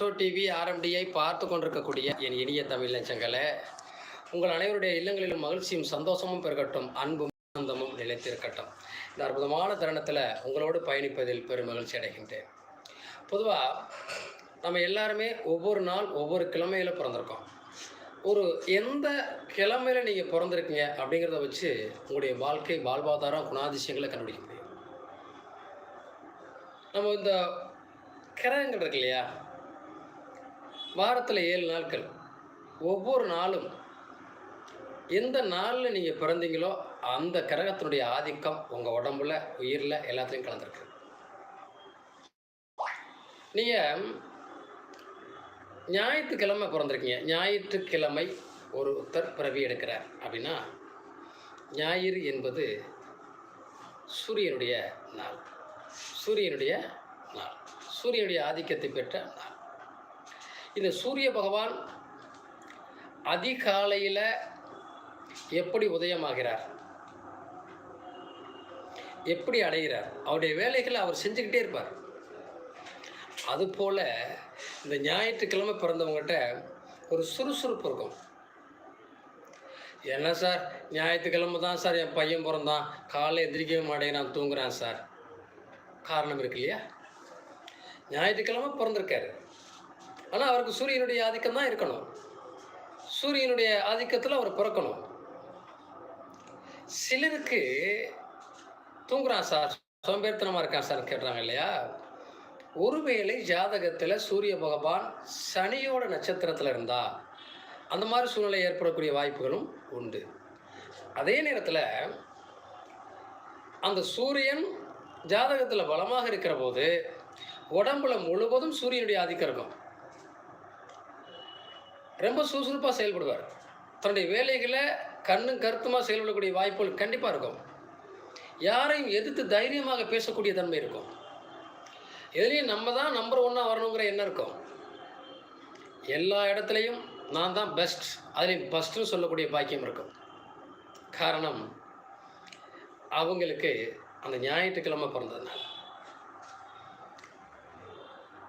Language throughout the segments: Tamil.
அஸ்ட்ரோ டிவி ஆர்எம்டியை பார்த்து கொண்டிருக்கக்கூடிய என் இனிய தமிழ் நெஞ்சங்களே உங்கள் அனைவருடைய இல்லங்களிலும் மகிழ்ச்சியும் சந்தோஷமும் பெருகட்டும் அன்பும் ஆனந்தமும் நிலைத்திருக்கட்டும். இந்த அற்புதமான தருணத்தில் உங்களோடு பயணிப்பதில் பெரும் மகிழ்ச்சி அடைகின்றேன். பொதுவாக நம்ம எல்லாருமே ஒவ்வொரு நாள் ஒவ்வொரு கிழமையில் பிறந்திருக்கோம். ஒரு எந்த கிழமையில் நீங்கள் பிறந்திருக்கீங்க அப்படிங்கிறத வச்சு உங்களுடைய வாழ்க்கை வாழ்வாதாரம் குணாதிசயங்களை கண்டுபிடிக்க முடியும். நம்ம இந்த கிரகங்கள் இருக்கு இல்லையா? வாரத்தில் ஏழு நாட்கள். ஒவ்வொரு நாளும் எந்த நாளில் நீங்கள் பிறந்தீங்களோ அந்த கிரகத்தினுடைய ஆதிக்கம் உங்கள் உடம்புல உயிரில் எல்லாத்துலேயும் கலந்துருக்கு. நீங்கள் ஞாயிற்றுக்கிழமை பிறந்திருக்கீங்க. ஞாயிற்றுக்கிழமை ஒரு ஒருத்தர் பிறவி எடுக்கிறார் அப்படின்னா ஞாயிறு என்பது சூரியனுடைய நாள். சூரியனுடைய நாள். சூரியனுடைய ஆதிக்கத்தை பெற்ற நாள். இந்த சூரிய பகவான் அதிகாலையில் எப்படி உதயமாகிறார்? எப்படி அடைகிறார்? அவருடைய வேலைகளை அவர் செஞ்சுக்கிட்டே இருப்பார். அதுபோல் இந்த ஞாயிற்றுக்கிழமை பிறந்தவங்ககிட்ட ஒரு சுறுசுறுப்பு இருக்கும். என்ன சார்? ஞாயிற்றுக்கிழமை தான் சார் என் பையன் பிறந்தான். காலை எந்திரிக்கவே மாட்டேங்கிறான் தூங்குறான் சார். காரணம் இருக்கு இல்லையா? ஞாயிற்றுக்கிழமை பிறந்திருக்காரு. ஆனால் அவருக்கு சூரியனுடைய ஆதிக்கம் தான் இருக்கணும். சூரியனுடைய ஆதிக்கத்தில் அவர் பிறக்கணும். சிலருக்கு தூங்குறான் சார். சோம்பேறித்தனமாக இருக்கான் சார் கேட்டுறாங்க இல்லையா? ஒருவேளை ஜாதகத்தில் சூரிய பகவான் சனியோட நட்சத்திரத்தில் இருந்தா அந்த மாதிரி சூழ்நிலை ஏற்படக்கூடிய வாய்ப்புகளும் உண்டு. அதே நேரத்தில் அந்த சூரியன் ஜாதகத்தில் பலமாக இருக்கிற போது உடம்புல முழுவதும் சூரியனுடைய ஆதிக்கம் இருக்கும். ரொம்ப சுறுசுறுப்பாக செயல்படுவார். தன்னுடைய வேலைகளை கண்ணும் கருத்துமாக செயல்படக்கூடிய வாய்ப்புகள் கண்டிப்பாக இருக்கும். யாரையும் எதிர்த்து தைரியமாக பேசக்கூடிய தன்மை இருக்கும். எதுலேயும் நம்ம தான் நம்பர் ஒன்னாக வரணுங்கிற எண்ணம் இருக்கும். எல்லா இடத்துலையும் நான் தான் பெஸ்ட் அதுலேயும் பெஸ்ட்னு சொல்லக்கூடிய பாக்கியம் இருக்கும். காரணம் அவங்களுக்கு அந்த ஞாயிற்றுக்கிழமை பிறந்ததுனால.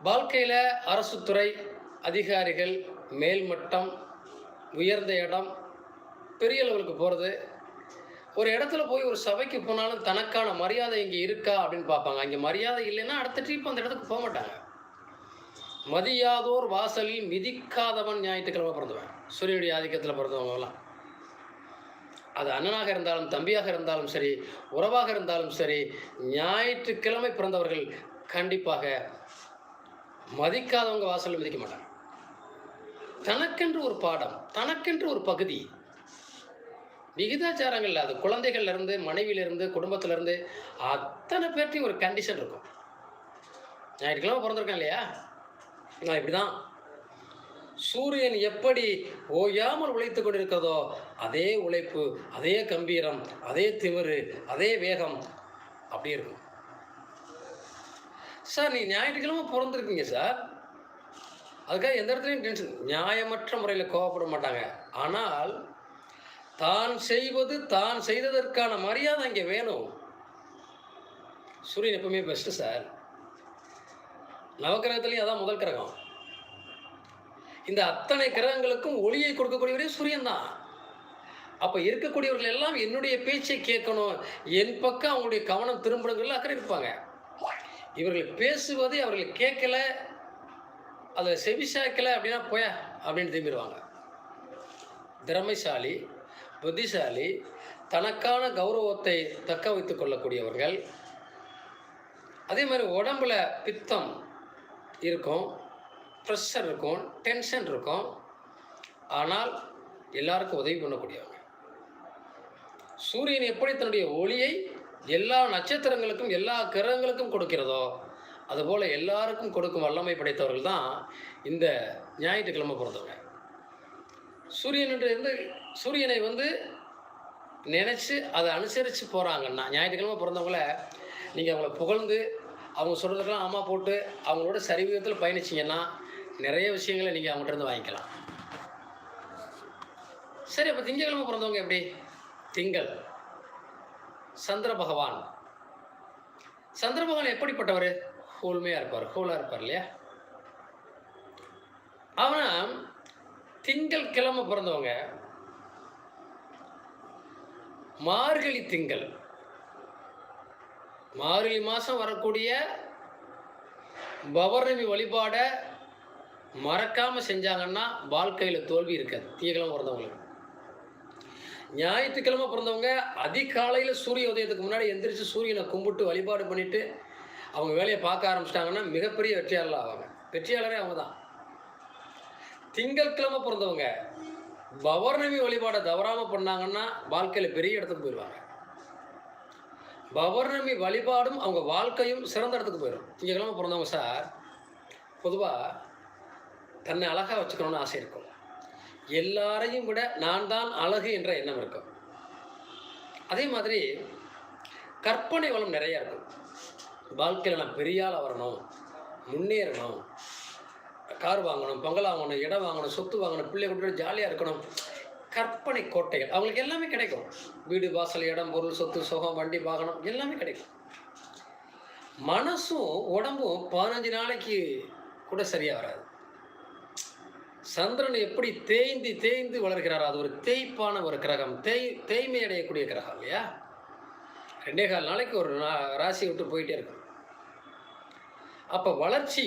வாழ்க்கையில் அரசுத்துறை அதிகாரிகள் மேல்மட்டம் உயர்ந்த இடம் பெரிய லெவலுக்கு போகிறது ஒரு இடத்துல போய் ஒரு சபைக்கு போனாலும் தனக்கான மரியாதை இங்கே இருக்கா அப்படின்னு பார்ப்பாங்க. அங்கே மரியாதை இல்லைன்னா அடுத்த ட்ரிப் அந்த இடத்துக்கு போக மாட்டாங்க. மதியாதோர் வாசலில் மிதிக்காதவன் ஞாயிற்றுக்கிழமை பிறந்தவன். சூரியனுடைய ஆதிக்கத்தில் பிறந்தவங்கலாம். அது அண்ணனாக இருந்தாலும் தம்பியாக இருந்தாலும் சரி உறவாக இருந்தாலும் சரி ஞாயிற்றுக்கிழமை பிறந்தவர்கள் கண்டிப்பாக மதிக்காதவங்க வாசலில் மிதிக்க மாட்டாங்க. தனக்கென்று ஒரு பாடம் தனக்கென்று ஒரு பகுதி. விகிதாச்சாரங்கள் அது குழந்தைகள்லேருந்து மனைவியிலேருந்து குடும்பத்திலேருந்து அத்தனை பேர்ட்டையும் ஒரு கண்டிஷன் இருக்கும். ஞாயிற்றுக்கிழமை பிறந்திருக்கேன் இல்லையா? நான் இப்படி தான் சூரியன் எப்படி ஓயாமல் உழைத்து கொண்டிருக்கிறதோ அதே உழைப்பு அதே கம்பீரம் அதே திமிரு அதே வேகம் அப்படி இருக்கும். சார் நீ ஞாயிற்றுக்கிழமை பிறந்திருக்கீங்க சார். அதுக்காக எந்த இடத்துலையும் டென்ஷன் நியாயமற்ற முறையில் கோவப்பட மாட்டாங்க. ஆனால் தான் செய்வது தான் செய்ததற்கான மரியாதை அங்கே வேணும். சூரியன் எப்பவுமே பெஸ்ட்டு சார் நவக்கிரகத்துலேயும் அதான் முதல் கிரகம். இந்த அத்தனை கிரகங்களுக்கும் ஒளியை கொடுக்கக்கூடியவரே சூரியன் தான். அப்போ இருக்கக்கூடியவர்கள் எல்லாம் என்னுடைய பேச்சை கேட்கணும். என் பக்கம் அவங்களுடைய கவனம் திரும்பணுங்கிறதுல அக்கறை இருப்பாங்க. இவர்கள் பேசுவதை அவர்கள் கேட்கல. அதை செவிசாய்க்கல அப்படின்னா போய அப்படின்னு திரும்பிடுவாங்க. திறமைசாலி புத்திசாலி தனக்கான கௌரவத்தை தக்க வைத்து கொள்ளக்கூடியவர்கள். அதே மாதிரி உடம்புல பித்தம் இருக்கும் ப்ரெஷர் இருக்கும் டென்ஷன் இருக்கும். ஆனால் எல்லாருக்கும் உதவி பண்ணக்கூடியவங்க. சூரியன் எப்படி தன்னுடைய ஒளியை எல்லா நட்சத்திரங்களுக்கும் எல்லா கிரகங்களுக்கும் கொடுக்கிறதோ அதுபோல் எல்லாருக்கும் கொடுக்கும் வல்லமை படைத்தவர்கள் தான் இந்த ஞாயிற்றுக்கிழமை பிறந்தவங்க சூரியன் இருந்து சூரியனை வந்து நினச்சி அதை அனுசரித்து போகிறாங்கன்னா ஞாயிற்றுக்கிழமை பிறந்தவங்கள நீங்கள் அவங்கள புகழ்ந்து அவங்க சொல்கிறதுக்கெல்லாம் ஆமா போட்டு அவங்களோட சரிவிதத்தில் பயணிச்சிங்கன்னா நிறைய விஷயங்களை நீங்கள் அவங்கள்ட்ட வாங்கிக்கலாம். சரி அப்போ திங்கக்கிழமை பிறந்தவங்க எப்படி? திங்கள். சந்திர பகவான். சந்திர பகவான் எப்படிப்பட்டவர்? கூழ்மையாக இருப்பார் கூலாக இருப்பார் இல்லையா? ஆனால் திங்கள் கிழமை பிறந்தவங்க. மார்கழி திங்கள். மார்கழி மாதம் வரக்கூடிய பௌர்ணமி வழிபாடை மறக்காமல் செஞ்சாங்கன்னா வாழ்க்கையில் தோல்வி இருக்காது திங்கக்கிழமை பிறந்தவங்களுக்கு. ஞாயிற்றுக்கிழமை பிறந்தவங்க அதிகாலையில் சூரிய உதயத்துக்கு முன்னாடி எந்திரிச்சு சூரியனை கும்பிட்டு வழிபாடு பண்ணிட்டு அவங்க வேலையை பார்க்க ஆரம்பிச்சிட்டாங்கன்னா மிகப்பெரிய வெற்றியாளர் ஆவாங்க. வெற்றியாளரே அவங்க தான் திங்கட்கிழமை பிறந்தவங்க பௌர்ணமி வழிபாடை தவறாமல் பண்ணாங்கன்னா வாழ்க்கையில் பெரிய இடத்துக்கு போயிடுவாங்க. பௌர்ணமி வழிபாடும் அவங்க வாழ்க்கையும் சிறந்த இடத்துக்கு போயிடும். திங்கக்கிழமை பிறந்தவங்க சார் பொதுவாக தன்னை அழகாக வச்சுக்கணும்னு ஆசை இருக்கும். எல்லாரையும் விட நான் தான் அழகு என்ற எண்ணம் இருக்கும். அதே மாதிரி கற்பனை வளம் நிறையா இருக்கும். வாழ்க்கையில் நான் பெரிய வரணும் முன்னேறணும். கார் வாங்கணும் பங்களா வாங்கணும் இடம் வாங்கணும் சொத்து வாங்கணும் பிள்ளை கூட ஜாலியாக இருக்கணும். கற்பனை கோட்டைகள் அவங்களுக்கு எல்லாமே கிடைக்கும். வீடு வாசல் இடம் பொருள் சொத்து சுகம் வண்டி வாகனம் எல்லாமே கிடைக்கும். மனசும் உடம்பும் பதினஞ்சு நாளைக்கு கூட சரியாக வராது. சந்திரன் எப்படி தேய்ந்து தேய்ந்து வளர்கிறாரோ அது ஒரு தேய்ப்பான ஒரு கிரகம். தேய் தேய்மை அடையக்கூடிய கிரகம் இல்லையா? ரெண்டே கால் நாளைக்கு ஒரு ராசியை விட்டு போயிட்டே இருக்கும். அப்போ வளர்ச்சி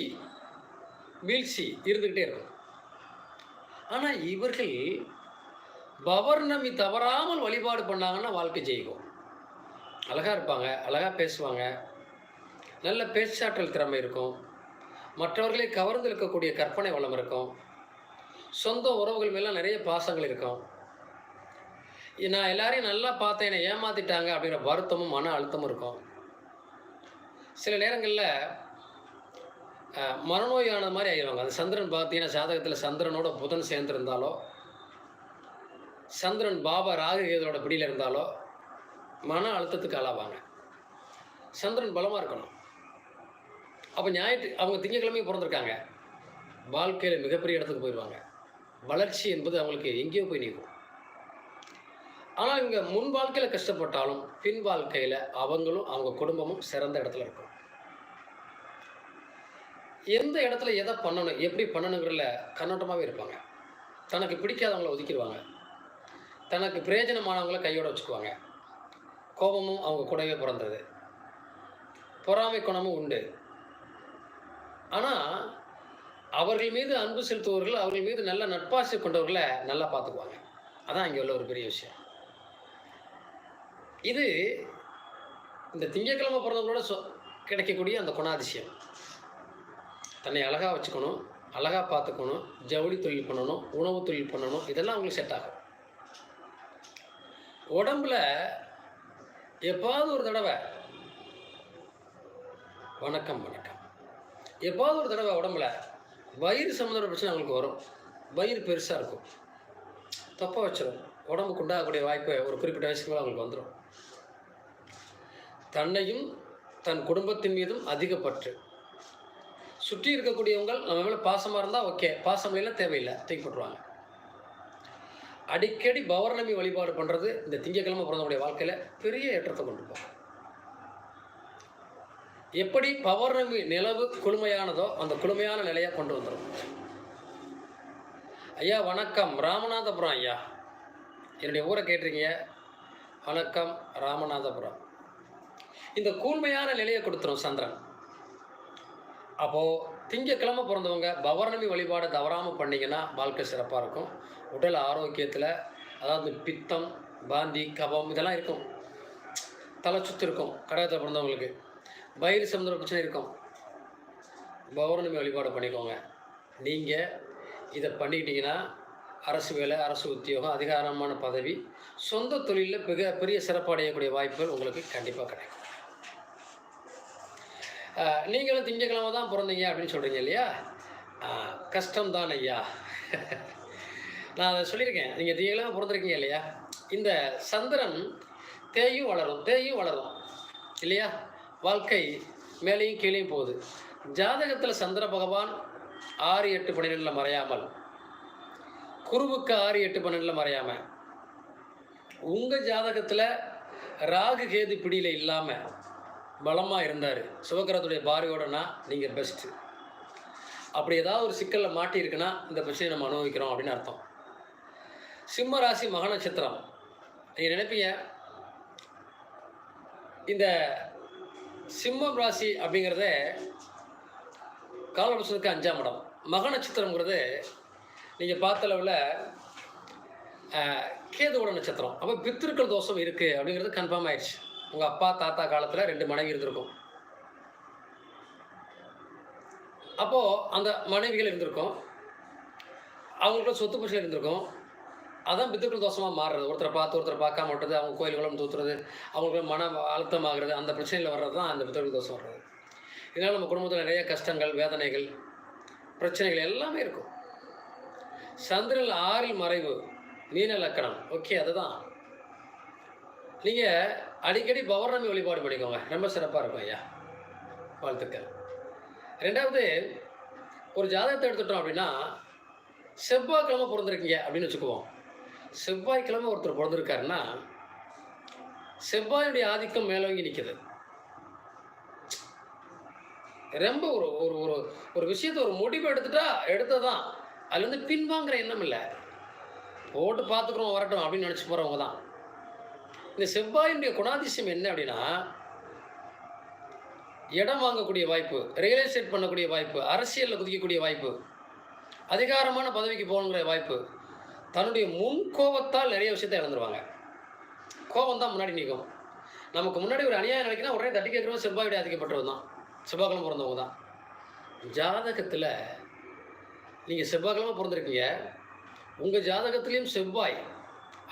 வீழ்ச்சி இருந்துக்கிட்டே இருக்கும். ஆனால் இவர்கள் பவர்ணமி தவறாமல் வழிபாடு பண்ணாங்கன்னா வாழ்க்கை ஜெயிக்கும். அழகாக இருப்பாங்க அழகாக பேசுவாங்க. நல்ல பேச்சாற்றல் திறமை இருக்கும். மற்றவர்களை கவர்ந்து இருக்கக்கூடிய கற்பனை வளம் இருக்கும். சொந்த உறவுகள் மேலே நிறைய பாசங்கள் இருக்கும். நான் எல்லாரையும் நல்லா பார்த்தேன் என்னை ஏமாத்திட்டாங்க அப்படிங்கிற வருத்தமும் மன அழுத்தமும் இருக்கும். சில நேரங்களில் மரநோயான மாதிரி ஆயிடுவாங்க அந்த சந்திரன் பார்த்தீங்கன்னா ஜாதகத்தில் சந்திரனோட புதன் சேர்ந்துருந்தாலோ சந்திரன் பாபா ராகுகேதோட பிடியில் இருந்தாலோ மன அழுத்தத்துக்கு ஆளாவாங்க. சந்திரன் பலமாக இருக்கணும். அப்போ ஞாயிற்று அவங்க திங்கக்கிழமையும் பிறந்திருக்காங்க. வாழ்க்கையில் மிகப்பெரிய இடத்துக்கு போயிடுவாங்க வளர்ச்சி என்பது அவங்களுக்கு எங்கேயோ போய் நிற்கும் ஆனால் இங்கே முன் வாழ்க்கையில் கஷ்டப்பட்டாலும் பின் வாழ்க்கையில் அவங்களும் அவங்க குடும்பமும் சிறந்த இடத்துல இருக்கும். எந்த இடத்துல எதை பண்ணணும் எப்படி பண்ணணுங்கிறதுல கண்ணோட்டமாகவே இருப்பாங்க. தனக்கு பிடிக்காதவங்கள ஒதுக்கிடுவாங்க. தனக்கு பிரயோஜனமானவங்கள கையோட வச்சுக்குவாங்க. கோபமும் அவங்க கூடவே பிறந்தது. பொறாமை குணமும் உண்டு. ஆனால் அவர்கள் மீது அன்பு செலுத்துபவர்கள் அவர்கள் மீது நல்ல நட்பாசை கொண்டவர்களை நல்லா பார்த்துக்குவாங்க. அதான் இங்கே உள்ள ஒரு பெரிய விஷயம். இது இந்த திங்கட்கிழமை பிறந்தவங்களோட சொ கிடைக்கக்கூடிய அந்த குணாதிசயம். தன்னை அழகாக வச்சுக்கணும் அழகாக பார்த்துக்கணும் ஜவுளி தொழில் பண்ணணும் உணவு தொழில் பண்ணணும் இதெல்லாம் அவங்களுக்கு செட் ஆகும் உடம்புல எப்பாவது ஒரு தடவை வணக்கம் வணக்கம். எப்பாவது ஒரு தடவை உடம்புல வயிறு சம்மந்தப்பட்ட பிரச்சனை அவங்களுக்கு வரும். வயிறு பெருசாக இருக்கும். தப்பாக வச்சிடும் உடம்புக்கு உண்டாகக்கூடிய வாய்ப்பு ஒரு குறிப்பிட்ட வயசுக்கு மேலே அவங்களுக்கு வந்துடும் தன்னையும் தன் குடும்பத்தின் மீதும் அதிகப்பற்று. சுற்றி இருக்கக்கூடியவங்க நம்ம மேலே பாசமாக இருந்தால் ஓகே பாசம் இல்லைன்னா தேவையில்லை. தூக்கி போட்டுருவாங்க. அடிக்கடி பௌர்ணமி வழிபாடு பண்ணுறது இந்த திங்கக்கிழமை பிறந்தவங்களுடைய வாழ்க்கையில் பெரிய ஏற்றத்தை கொண்டு போகும். எப்படி பௌர்ணமி நிலவு குளுமையானதோ அந்த குளுமையான நிலையை கொண்டு வந்துடும் ஐயா வணக்கம். ராமநாதபுரம் ஐயா. என்னுடைய ஊரை கேட்டிருக்கீங்க. வணக்கம். ராமநாதபுரம். இந்த கூர்மையான நிலையை கொடுத்துரும் சந்திரன். அப்போது திங்கக்கிழமை பிறந்தவங்க பௌர்ணமி வழிபாடு தவறாமல் பண்ணீங்கன்னா வாழ்க்கை சிறப்பாக இருக்கும். உடல் ஆரோக்கியத்தில் அதாவது பித்தம் பாந்தி கபம் இதெல்லாம் இருக்கும். தலை சுத்து இருக்கும் கடகத்தில் பிறந்தவங்களுக்கு. வயிறு சம்பந்த பிரச்சனை இருக்கும். பௌர்ணமி வழிபாடு பண்ணிக்கோங்க. நீங்கள் இதை பண்ணிக்கிட்டிங்கன்னா அரசு வேலை அரசு உத்தியோகம் அதிகாரமான பதவி சொந்த தொழிலில் மிக பெரிய சிறப்பு அடையக்கூடிய வாய்ப்புகள் உங்களுக்கு கண்டிப்பாக கிடைக்கும். நீங்களும் திங்கக்கிழமை தான் பிறந்தீங்க அப்படின்னு சொல்கிறீங்க இல்லையா? கஷ்டம் கஷ்டம்தான் ஐயா. நான் அதை சொல்லியிருக்கேன். நீங்கள் திங்கக்கிழமை பிறந்திருக்கீங்க இல்லையா? இந்த சந்திரன் தேயும் வளரும் தேயும் வளரும் இல்லையா? வாழ்க்கை மேலேயும் கீழேயும் போகுது. ஜாதகத்தில் சந்திர பகவான் ஆறு எட்டு பன்னிரெண்டில் மறையாமல் குருவுக்கு ஆறு எட்டு பன்னெண்டில் மறையாமல் உங்கள் ஜாதகத்தில் ராகு கேது பிடியில் இல்லாமல் பலமாக இருந்தார். சிவகிரகத்துடைய பார்வையோடனா நீங்கள் பெஸ்ட்டு அப்படி ஏதாவது ஒரு சிக்கலில் மாட்டியிருக்குன்னா இந்த பிரச்சனையை நம்ம அனுபவிக்கிறோம் அப்படின்னு அர்த்தம். சிம்ம ராசி மக நட்சத்திரம். நீங்கள் நினைப்பீங்க இந்த சிம்மம் ராசி அப்படிங்கிறத காலபுருஷனுக்கு அஞ்சாம் இடம். மக நட்சத்திரங்கிறது நீங்கள் பார்த்த அளவில் கேதுவோட நட்சத்திரம். அப்போ பித்திருக்கள் தோஷம் இருக்குது அப்படிங்கிறது கன்ஃபார்ம் ஆயிடுச்சு. உங்கள் அப்பா தாத்தா காலத்தில் ரெண்டு மனைவி இருந்திருக்கும். அப்போது அந்த மனைவிகள் இருந்திருக்கும். அவங்களுக்கு சொத்து பிரச்சனை இருந்திருக்கும். அதான் பித்துக்கள் தோஷமாக மாறுறது. ஒருத்தரை பார்த்து ஒருத்தரை பார்க்காம விட்டது அவங்க கோயில் குளம் தூத்துறது அவங்களுக்கு மன அழுத்தமாகிறது அந்த பிரச்சனையில் வர்றது தான் அந்த பித்துக்கள் தோஷம் வர்றது. இதனால் நம்ம குடும்பத்தில் நிறைய கஷ்டங்கள் வேதனைகள் பிரச்சனைகள் எல்லாமே இருக்கும். சந்திரன் ஆறில் மறைவு மீன லக்கணம். ஓகே அதுதான். நீங்கள் அடிக்கடி பௌர்ணமி வழிபாடு பண்ணிக்கோங்க. ரொம்ப சிறப்பாக இருக்கும் ஐயா. வாழ்த்துக்கள். ரெண்டாவது ஒரு ஜாதகத்தை எடுத்துட்டோம் அப்படின்னா செவ்வாய்க்கிழமை பிறந்திருக்கீங்க அப்படின்னு வச்சுக்குவோம். செவ்வாய்க்கிழமை ஒருத்தர் பிறந்திருக்காருன்னா செவ்வாயுடைய ஆதிக்கம் மேலோங்கி நிற்கிது ரொம்ப ஒரு ஒரு ஒரு ஒரு விஷயத்தை ஒரு முடிவு எடுத்துட்டா எடுத்ததான் அதுல இருந்து பின்வாங்குற எண்ணம் இல்லை. போட்டு பார்த்துக்குறோம் வரட்டும் அப்படின்னு நினச்சி போகிறவங்க தான் இந்த செவ்வாயினுடைய குணாதிசயம் என்ன அப்படின்னா இடம் வாங்கக்கூடிய வாய்ப்பு ரியல் எஸ்டேட் பண்ணக்கூடிய வாய்ப்பு அரசியலில் குதிக்கக்கூடிய வாய்ப்பு அதிகாரமான பதவிக்கு போகணுங்கிற வாய்ப்பு தன்னுடைய முன் கோபத்தால் நிறைய விஷயத்தை இழந்துருவாங்க. கோபம் தான் முன்னாடி நிற்கும் நமக்கு முன்னாடி ஒரு அநியாயம் நினைக்கினா உடனே தட்டி கேட்குறவங்க செவ்வாயுடைய அதிக்கப்பட்டவங்க தான். செவ்வாய்க்கிழமை பிறந்தவங்க தான். ஜாதகத்தில் நீங்கள் செவ்வாய்க்கிழமை பிறந்திருக்கீங்க. உங்கள் ஜாதகத்துலேயும் செவ்வாய்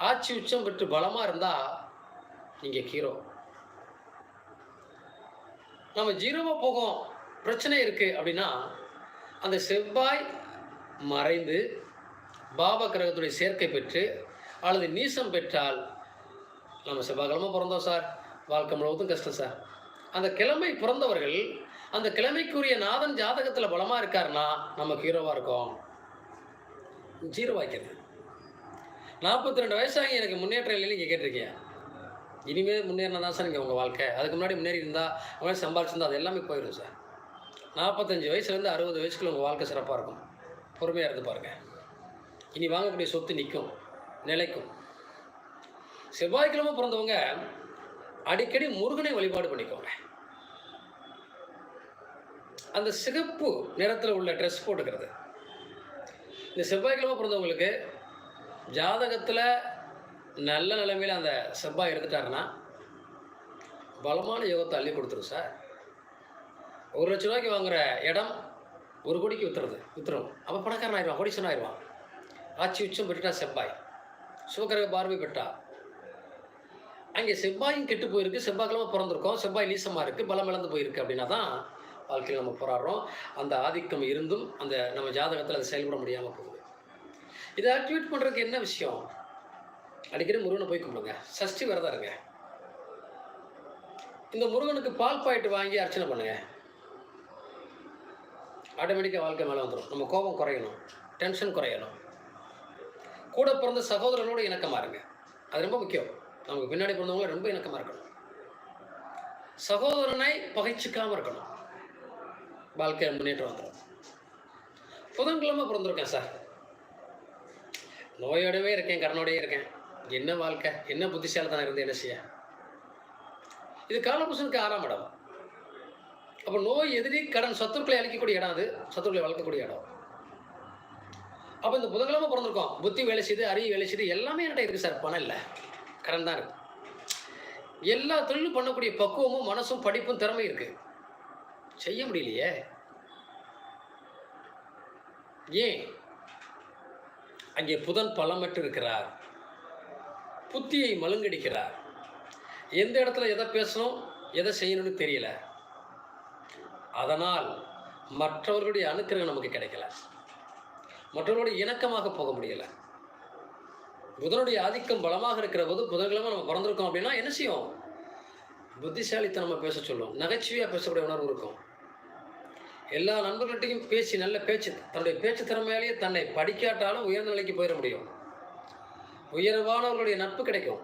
ஆட்சி உச்சம் பெற்று பலமாக இருந்தால் நீங்கள் ஹீரோ நம்ம ஜீரோவாக போகும் பிரச்சனை இருக்குது அப்படின்னா அந்த செவ்வாய் மறைந்து பாப கிரகத்துடைய சேர்க்கை பெற்று அல்லது நீசம் பெற்றால் நம்ம செவ்வாய்க்கிழமை பிறந்தோம் சார். வாழ்க்கை முழுவதும் கஷ்டம் சார். அந்த கிழமை பிறந்தவர்கள் அந்த கிழமைக்குரிய நாதன் ஜாதகத்தில் பலமாக இருக்காருன்னா நமக்கு ஹீரோவாக இருக்கோம். ஜீரோ ஆக்கிறது நாற்பத்தி ரெண்டு வயசாகி எனக்கு முன்னேற்றம் இல்லைன்னு நீங்கள் கேட்டிருக்கீங்க. இனிமேல் முன்னேறினா தான் சார் நீங்கள் உங்கள் வாழ்க்கை. அதுக்கு முன்னாடி முன்னேறி இருந்தால் அவங்க சம்பாதிச்சிருந்தா அது எல்லாமே போயிடும் சார். நாற்பத்தஞ்சு வயசுலேருந்து அறுபது வயசுக்குள்ள உங்கள் வாழ்க்கை சிறப்பாக இருக்கும். பொறுமையாக இருந்து பாருங்கள் இனி வாங்கக்கூடிய சொத்து நிற்கும் நிலைக்கும். செவ்வாய்க்கிழமை பிறந்தவங்க அடிக்கடி முருகனை வழிபாடு பண்ணிக்கோங்க. அந்த சிகப்பு நிறத்தில் உள்ள ட்ரெஸ் போட்டுக்கிறது. இந்த செவ்வாய்க்கிழமை பிறந்தவங்களுக்கு ஜாதகத்தில் நல்ல நிலைமையில் அந்த செவ்வாய் எடுத்துட்டாருன்னா பலமான யோகத்தை அள்ளி கொடுத்துரும் சார். ஒரு லட்ச ரூபாய்க்கு வாங்குற இடம் ஒரு கோடிக்கு வித்துறது வித்துரும். அப்போ பணக்காரன் ஆயிடுவான் கோடீஸ்வரன் ஆயிடுவான். ஆட்சி உச்சம் பெற்றுட்டா செவ்வாய். சிவகரக பார்வை பெற்றா. அங்கே செவ்வாயும் கெட்டு போயிருக்கு செவ்வாய்க்கிழமை பிறந்திருக்கோம் செவ்வாய் நீசமாக இருக்குது பலம் இழந்து போயிருக்கு அப்படின்னா தான் வாழ்க்கையில் நம்ம போராடுறோம். அந்த ஆதிக்கம் இருந்தும் அந்த நம்ம ஜாதகத்தில் அது செயல்பட முடியாமல் போகுது. இதை ஆக்டிவேட் பண்ணுறதுக்கு என்ன விஷயம்? அடிக்கடி முருகனை போய் கும்பிடுங்க. சஷ்டி விரதம் இருங்க. இந்த முருகனுக்கு பால் பாயிட்டு வாங்கி அர்ச்சனை பண்ணுங்க. ஆட்டோமேட்டிக்காக வாழ்க்கை மேலே வந்துடும் நம்ம கோபம் குறையணும். டென்ஷன் குறையணும். கூட பிறந்த சகோதரனோட இணக்கமாக இருங்க. அது ரொம்ப முக்கியம். நமக்கு பின்னாடி பிறந்தவங்கள ரொம்ப இணக்கமாக இருக்கணும். சகோதரனை பகைச்சிக்காமல் இருக்கணும். வாழ்க்கை முன்னேற்றம் வந்துடும் புதன்கிழமை பிறந்திருக்கேன் சார். நோயோடவே இருக்கேன் கடனோடவே இருக்கேன். என்ன வாழ்க்கை? என்ன புத்திசாலித்தனம் இருந்து என்ன செய்ய? இது காலபுருஷனுக்கு ஆறாம் இடம். அப்போ நோய் எதிரி கடன் சத்துருக்களை அழிக்கக்கூடிய இடம் அது. சத்துருக்களை வளர்க்கக்கூடிய இடம். அப்போ இந்த புதன்கிழமை பிறந்திருக்கோம். புத்தி வேலை செய்து அறிவு வேலை செய்து எல்லாமே என்கிட்ட இருக்குது சார். பணம் இல்லை. கடன் தான் இருக்கு. எல்லா தொழிலும் பண்ணக்கூடிய பக்குவமும் மனசும் படிப்பும் திறமை இருக்கு. செய்ய முடியலையே. ஏன்? அங்கே புதன் பலமற்று இருக்கிறார். புத்தியை மழுங்கடிக்கிறார். எந்த இடத்துல எதை பேசணும் எதை செய்யணும்னு தெரியல. அதனால் மற்றவர்களுடைய அனுக்கிரகம் நமக்கு கிடைக்கல. மற்றவர்களுடைய இணக்கமாக போக முடியல. புதனுடைய ஆதிக்கம் பலமாக இருக்கிற போது புதன்கிழமை நம்ம பிறந்திருக்கோம் அப்படின்னா என்ன செய்யும் புத்திசாலித்தனமாக பேச சொல்லும் நகைச்சுவையாக பேசக்கூடிய உணர்வு இருக்கும். எல்லா நண்பர்கள்ட்டையும் பேசி நல்ல பேச்சு தன்னுடைய பேச்சு திறமையாலேயே தன்னை படிக்காட்டாலும் உயர்ந்த நிலைக்கு போயிட முடியும். உயர்வானவர்களுடைய நட்பு கிடைக்கும்.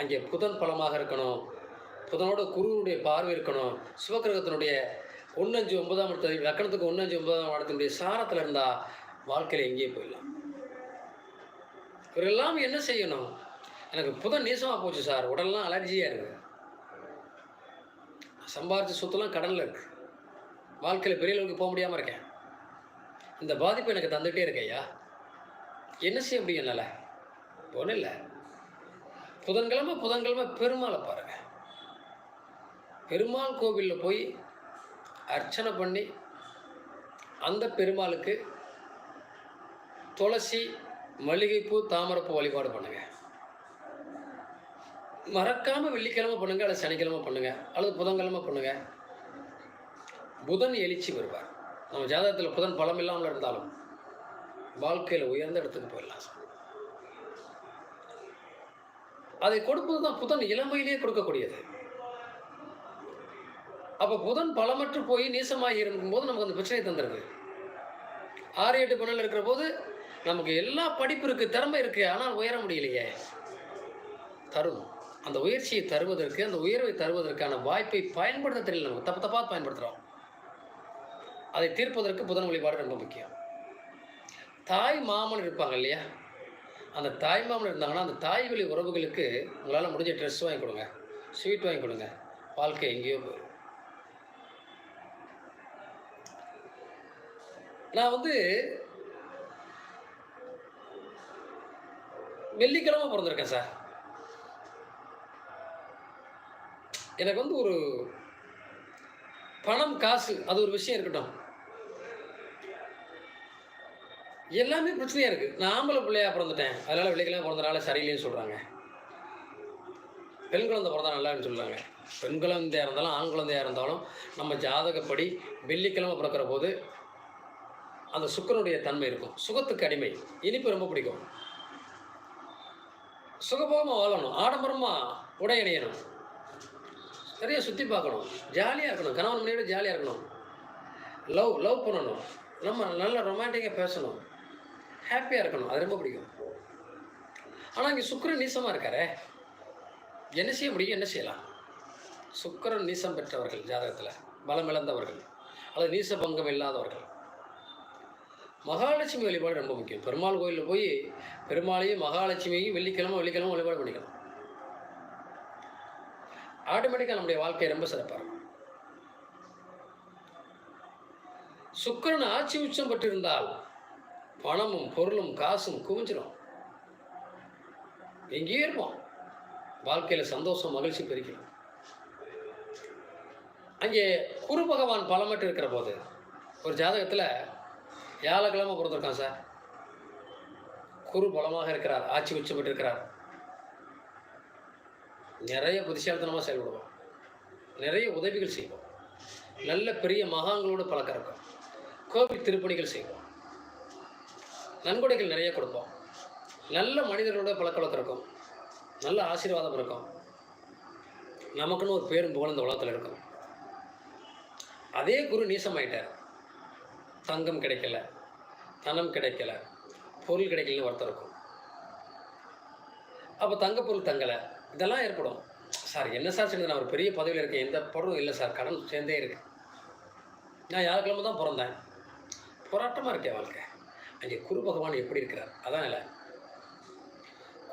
அங்கே புதன் பலமாக இருக்கணும். புதனோட குருவனுடைய பார்வை இருக்கணும். சிவகிரகத்தினுடைய ஒன்று அஞ்சு ஒன்பதாம் இடத்துல லக்கணத்துக்கு ஒன்று அஞ்சு ஒன்பதாம் இடத்தினுடைய சாரத்தில் இருந்தால் வாழ்க்கையில் எங்கேயே போயிடலாம். இவரெல்லாம் என்ன செய்யணும்? எனக்கு புதன் நீசமாக போச்சு சார். உடல்லாம் அலர்ஜியாக இருக்குது சம்பாரித்த சொத்துலாம் கடனில் இருக்கு. வாழ்க்கையில் பெரிய அளவுக்கு போக முடியாமல் இருக்கேன். இந்த பாதிப்பு எனக்கு தந்துகிட்டே இருக்கு ஐயா. என்ன செய்ய முடியும் என்னால்? ஒன்றும் இல்லை புதன்கிழமை புதன்கிழமை பெருமாளை பாருங்க. பெருமாள் கோவிலில் போய் அர்ச்சனை பண்ணி அந்த பெருமாளுக்கு துளசி மல்லிகைப்பூ தாமரைப்பூ வழிபாடு பண்ணுங்க. மறக்காம வெள்ளிக்கிழமை பண்ணுங்கள் அல்லது சனிக்கிழமை பண்ணுங்க அல்லது புதன்கிழமை பண்ணுங்க. புதன் எழுச்சி வருவார். நம்ம ஜாதகத்தில் புதன் பலம் இல்லாமல் இருந்தாலும். வாழ்க்கையில் உயர்ந்த இடத்துக்கு போயிடலாம் சார் அதை கொடுப்பது தான் புதன் இளமையிலேயே கொடுக்கக்கூடியது. அப்போ புதன் பலமற்று போய் நீசமாகி இருக்கும்போது நமக்கு அந்த பிரச்சனை தந்துடுது ஆறு எட்டு பன்னெண்டு இருக்கிற போது நமக்கு எல்லா படிப்பு இருக்குது திறமை இருக்குது ஆனால் உயர முடியலையே. தரும். அந்த உயர்ச்சியை தருவதற்கு அந்த உயர்வை தருவதற்கான வாய்ப்பை பயன்படுத்த தெரியல நமக்கு தப்பு தப்பாக பயன்படுத்துகிறோம் அதை தீர்ப்பதற்கு புதன் வழிபாடு ரொம்ப முக்கியம். தாய் மாமன் இருப்பாங்க இல்லையா? அந்த தாய் மாமன் இருந்தாங்கன்னா அந்த தாய் வழி உறவுகளுக்கு உங்களால் முடிஞ்ச ட்ரெஸ் வாங்கி கொடுங்க. ஸ்வீட் வாங்கி கொடுங்க. வாழ்க்கை எங்கேயோ போயிடும். நான் வந்து வெள்ளிக்கிழமை பிறந்திருக்கேன் சார். எனக்கு வந்து ஒரு பணம் காசு அது ஒரு விஷயம் இருக்கட்டும். எல்லாமே பிரச்சனையாக இருக்குது நான் ஆம்பளை பிள்ளையாக பிறந்துட்டேன். அதனால் வெள்ளிக்கிழமை பிறந்தனால சரியில்லைன்னு சொல்கிறாங்க பெண் குழந்தை பிறந்தா நல்லான்னு சொல்கிறாங்க பெண் குழந்தையாக இருந்தாலும் ஆண் குழந்தையாக இருந்தாலும் நம்ம ஜாதகப்படி வெள்ளிக்கிழமை பிறக்கிற போது அந்த சுக்கரனுடைய தன்மை இருக்கும். சுகத்துக்கு அடிமை. இனிப்பு ரொம்ப பிடிக்கும். சுகபோகமாக வாழணும். ஆடம்பரமாக உடை அணியணும். நிறைய சுற்றி பார்க்கணும். ஜாலியாக இருக்கணும். கணவன் மனைவியோட ஜாலியாக இருக்கணும். லவ் லவ் பண்ணணும். நம்ம நல்ல ரொமான்டிக்காக பேசணும். ஹாப்பியாக இருக்கணும். அது ரொம்ப பிடிக்கும். ஆனால் இங்கே சுக்கிரன் நீசமாக இருக்காரே. என்ன செய்ய முடியும்? என்ன செய்யலாம்? சுக்கரன் நீசம் பெற்றவர்கள் ஜாதகத்தில். பலம் இழந்தவர்கள். அல்லது நீச பங்கம் இல்லாதவர்கள். மகாலட்சுமி வழிபாடு ரொம்ப முக்கியம். பெருமாள் கோயிலில் போய் பெருமாளையும் மகாலட்சுமியையும் வெள்ளிக்கிழமை வெள்ளிக்கிழமை வழிபாடு பண்ணிக்கணும் ஆட்டோமேட்டிக்காக நம்முடைய வாழ்க்கை ரொம்ப சிறப்பாக இருக்கும். சுக்கரன் ஆட்சி உச்சம் பெற்றிருந்தால் பணமும் பொருளும் காசும் குவிஞ்சிடும் எங்கேயும் இருப்போம். வாழ்க்கையில் சந்தோஷம் மகிழ்ச்சி பெருக்கணும் அங்கே குரு பகவான் பலமட்டு இருக்கிற போது ஒரு ஜாதகத்தில் வியாழக்கிழமை பிறந்திருக்கான் சார். குரு பலமாக இருக்கிறார் ஆட்சி உச்சப்பட்டு பெற்றிருக்கிறார் நிறைய புத்திசாலித்தனமாக செயல்படுவோம் நிறைய உதவிகள் செய்வோம் நல்ல பெரிய மகான்களோடு பழக்கம் இருக்கும். கோவில் திருப்பணிகள் செய்வோம் நன்கொடைகள் நிறைய கொடுப்போம். நல்ல மனிதர்களோட பழக்கவழக்கம் இருக்கும். நல்ல ஆசீர்வாதம் இருக்கும். நமக்குன்னு ஒரு பேரும் புகழ் இந்த உலகத்தில் இருக்கும். அதே குரு நீசமாயிட்டார். தங்கம் கிடைக்கல தனம் கிடைக்கல பொருள் கிடைக்கலன்னு ஒருத்தர் இருக்கும். அப்போ தங்க பொருள் தங்கலை. இதெல்லாம் ஏற்படும். சார் என்ன சார் சேர்ந்து நான் ஒரு பெரிய பதவியில் இருக்கேன். எந்த பொருளும் இல்லை சார். கடன் சேர்ந்தே இருக்கு. நான் யாருக்கிழமை தான் பிறந்தேன். போராட்டமாக இருக்கேன் வாழ்க்கை. அங்கே குரு பகவான் எப்படி இருக்கிறார்? அதான் இல்லை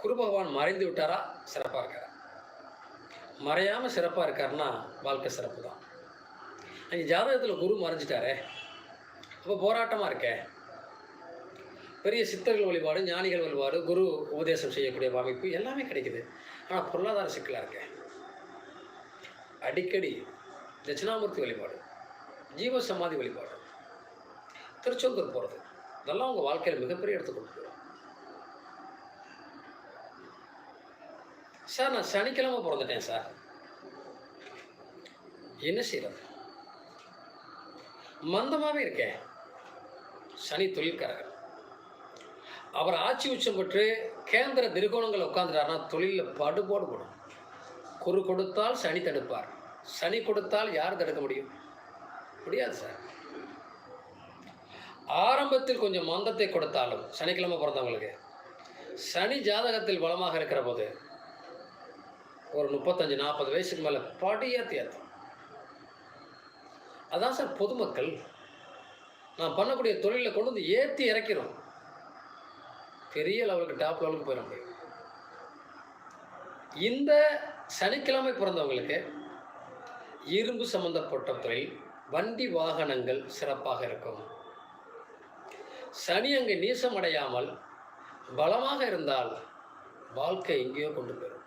குரு பகவான் மறைந்து விட்டாரா? சிறப்பாக இருக்காரா? மறையாமல் சிறப்பாக இருக்காருன்னா வாழ்க்கை சிறப்பு தான். அங்கே ஜாதகத்தில் குரு மறைஞ்சிட்டாரே. அப்போ போராட்டமாக இருக்கே. பெரிய சித்தர்கள் வழிபாடு ஞானிகள் வழிபாடு குரு உபதேசம் செய்யக்கூடிய அமைப்பு எல்லாமே கிடைக்குது. ஆனால் பொருளாதார சிக்கலாக இருக்கேன் அடிக்கடி தட்சிணாமூர்த்தி வழிபாடு ஜீவ சமாதி வழிபாடு திருச்செந்தூர் போகிறது அதெல்லாம் உங்கள் வாழ்க்கையில் மிகப்பெரிய இடத்துக்கு கொண்டு போயிடும். சார் நான் சனிக்கிழமை பிறந்துட்டேன் சார். என்ன செய்யறது மந்தமாகவே இருக்கேன். சனி தொழில்காரகர் அவர் ஆட்சி உச்சம் பெற்று கேந்திர திருகோணங்கள் உட்காந்துட்டார்னா தொழிலில் படுபாடு போடும். குரு கொடுத்தால் சனி தடுப்பார். சனி கொடுத்தால் யார் தடுக்க முடியும்? முடியாது சார். ஆரம்பத்தில் கொஞ்சம் மந்தத்தை கொடுத்தாலும் சனிக்கிழமை பிறந்தவங்களுக்கு சனி ஜாதகத்தில் பலமாக இருக்கிற போது ஒரு முப்பத்தஞ்சு நாற்பது வயசுக்கு மேலே படியாக தேர்த்தும் அதான் சார் பொதுமக்கள் நான் பண்ணக்கூடிய தொழிலை கொண்டு வந்து ஏற்றி இறக்கிறோம். பெரிய லெவலுக்கு டாப் லெவலுக்கு போயிட முடியும். இந்த சனிக்கிழமை பிறந்தவங்களுக்கு இரும்பு சம்பந்தப்பட்ட தொழில் வண்டி வாகனங்கள் சிறப்பாக இருக்கும். சனி அங்கே நீசமடையாமல் பலமாக இருந்தால் வாழ்க்கை எங்கேயோ கொண்டு போயிடும்.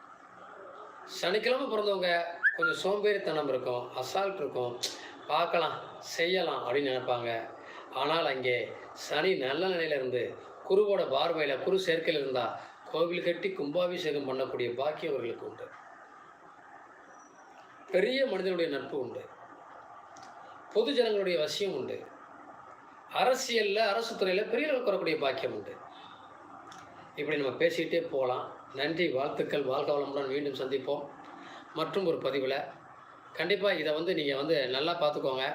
சனிக்கிழமை பிறந்தவங்க கொஞ்சம் சோம்பேறித்தனம் இருக்கும் அசால்ட் இருக்கும். பார்க்கலாம் செய்யலாம் அப்படின்னு நினைப்பாங்க. ஆனால் அங்கே சனி நல்ல நிலையில இருந்து குருவோட பார்வையில் குரு சேர்க்கையில் இருந்தால் கோவில் கட்டி கும்பாபிஷேகம் பண்ணக்கூடிய பாக்கியம் அவர்களுக்கு உண்டு. பெரிய மனிதனுடைய நட்பு உண்டு. பொது ஜனங்களுடைய வசியம் உண்டு. அரசியலில் அரசு துறையில் பெரிய அளவுக்கு பாக்கியம் உண்டு. இப்படி நம்ம பேசிக்கிட்டே போகலாம். நன்றி வாழ்த்துக்கள். வாழ்க வளமுடன் மீண்டும் சந்திப்போம். மற்றும் ஒரு பதிவில் கண்டிப்பாக இதை வந்து நீங்கள் வந்து நல்லா பார்த்துக்கோங்க.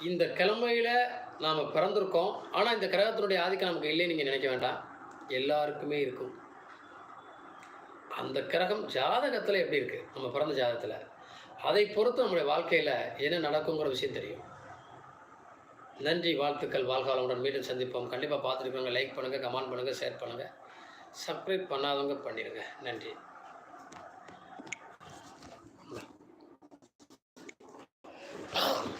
இந்த கிழமையில் நாம் பிறந்திருக்கோம். ஆனால் இந்த கிரகத்தினுடைய ஆதிக்கம் நமக்கு இல்லைன்னு நீங்கள் நினைக்க வேண்டாம். எல்லாருக்குமே இருக்கும். அந்த கிரகம் ஜாதகத்தில் எப்படி இருக்குது நம்ம பிறந்த ஜாதகத்தில். அதை பொறுத்து நம்முடைய வாழ்க்கையில் என்ன நடக்குங்கிற விஷயம் தெரியும். நன்றி வாழ்த்துக்கள் வாழ்க மீண்டும் சந்திப்போம். கண்டிப்பாக பார்த்துருக்கவங்க லைக் பண்ணுங்கள் கமெண்ட் பண்ணுங்கள் ஷேர் பண்ணுங்கள் சப்ஸ்கிரைப் பண்ணாதவங்க பண்ணிடுங்க நன்றி. Oh.